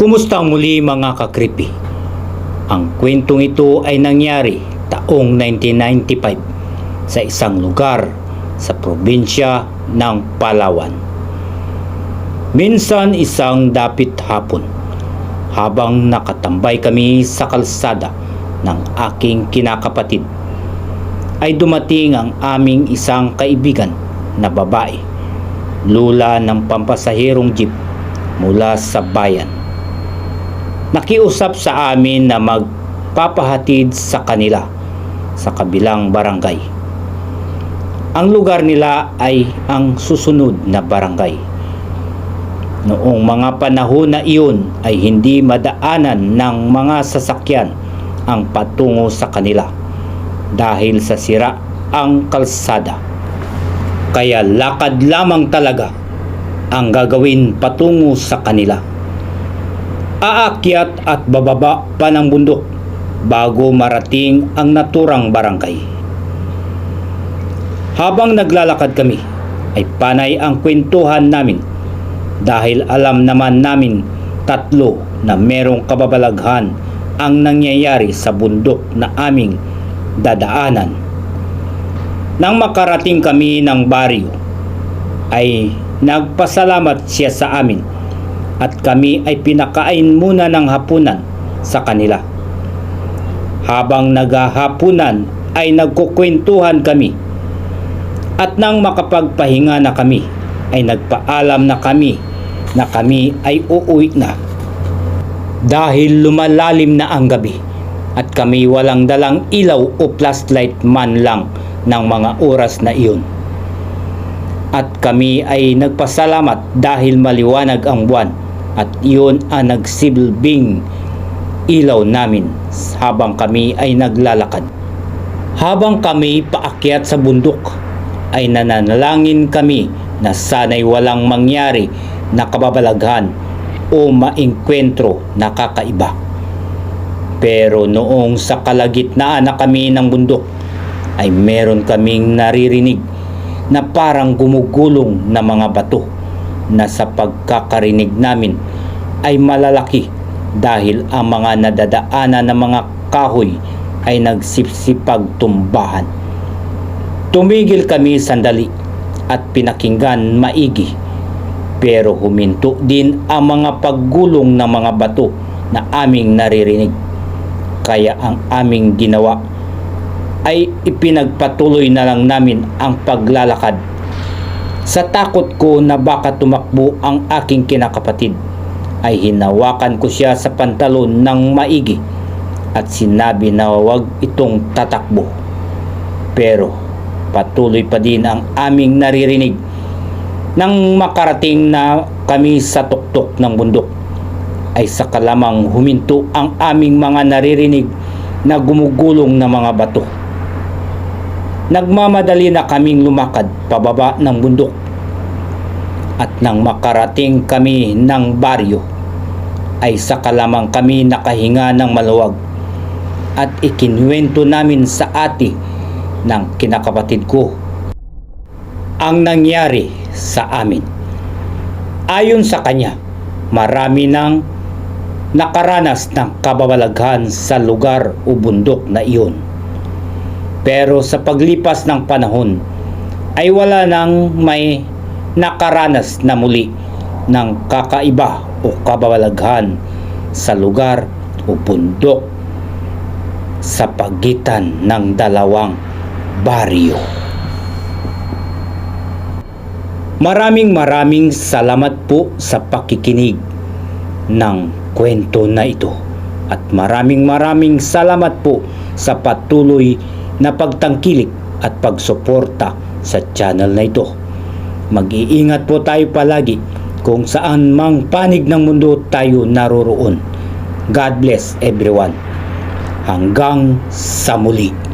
Kumusta muli mga kakripi? Ang kwentong ito ay nangyari taong 1995 sa isang lugar sa probinsya ng Palawan. Minsan isang dapit hapon habang nakatambay kami sa kalsada ng aking kinakapatid ay dumating ang aming isang kaibigan na babae lula ng pampasahirong jeep mula sa bayan. Nakiusap sa amin na magpapahatid sa kanila sa kabilang barangay. Ang lugar nila ay ang susunod na barangay. Noong mga panahon na iyon ay hindi madaanan ng mga sasakyan ang patungo sa kanila dahil sa sira ang kalsada. Kaya lakad lamang talaga ang gagawin patungo sa kanila. Aakyat at bababa pa ng bundok bago marating ang naturang barangay. Habang naglalakad kami ay panay ang kwentuhan namin dahil alam naman namin tatlo na merong kababalaghan ang nangyayari sa bundok na aming dadaanan. Nang makarating kami ng baryo ay nagpasalamat siya sa amin at kami ay pinakain muna ng hapunan sa kanila. Habang naghahapunan ay nagkukwentuhan kami at nang makapagpahinga na kami ay nagpaalam na kami na kami ay uuwi na dahil lumalalim na ang gabi at kami walang dalang ilaw o flashlight man lang ng mga oras na iyon. At kami ay nagpasalamat dahil maliwanag ang buwan at iyon ang nagsilbing ilaw namin habang kami ay naglalakad. Habang kami paakyat sa bundok ay nananalangin kami na sana'y walang mangyari na kababalaghan o maengkwentro na kakaiba. Pero noong sa kalagitnaan na kami ng bundok ay meron kaming naririnig na parang gumugulong na mga bato na sa pagkakarinig namin ay malalaki dahil ang mga nadadaanan ng mga kahoy ay nagsipsipag tumbahan. Tumigil kami sandali at pinakinggan maigi pero huminto din ang mga paggulong ng mga bato na aming naririnig. Kaya ang aming ginawa ay ipinagpatuloy na lang namin ang paglalakad. Sa takot ko na baka tumakbo ang aking kinakapatid, ay hinawakan ko siya sa pantalon ng maigi at sinabi na huwag itong tatakbo. Pero patuloy pa din ang aming naririnig nang makarating na kami sa tuktok ng bundok ay sa kalamang huminto ang aming mga naririnig na gumugulong na mga bato. Nagmamadali na kaming lumakad pababa ng bundok at nang makarating kami ng baryo ay sa kalamang kami nakahinga ng maluwag at ikinwento namin sa ate ng kinakapatid ko ang nangyari sa amin. Ayon sa kanya, marami nang nakaranas ng kababalaghan sa lugar o bundok na iyon. Pero sa paglipas ng panahon ay wala nang may nakaranas na muli ng kakaiba o kababalaghan sa lugar o bundok sa pagitan ng dalawang baryo. Maraming maraming salamat po sa pakikinig ng kwento na ito. At maraming maraming salamat po sa patuloy na pagtangkilik at pagsuporta sa channel na ito. Mag-iingat po tayo palagi kung saan mang panig ng mundo tayo naroroon. God bless everyone. Hanggang sa muli.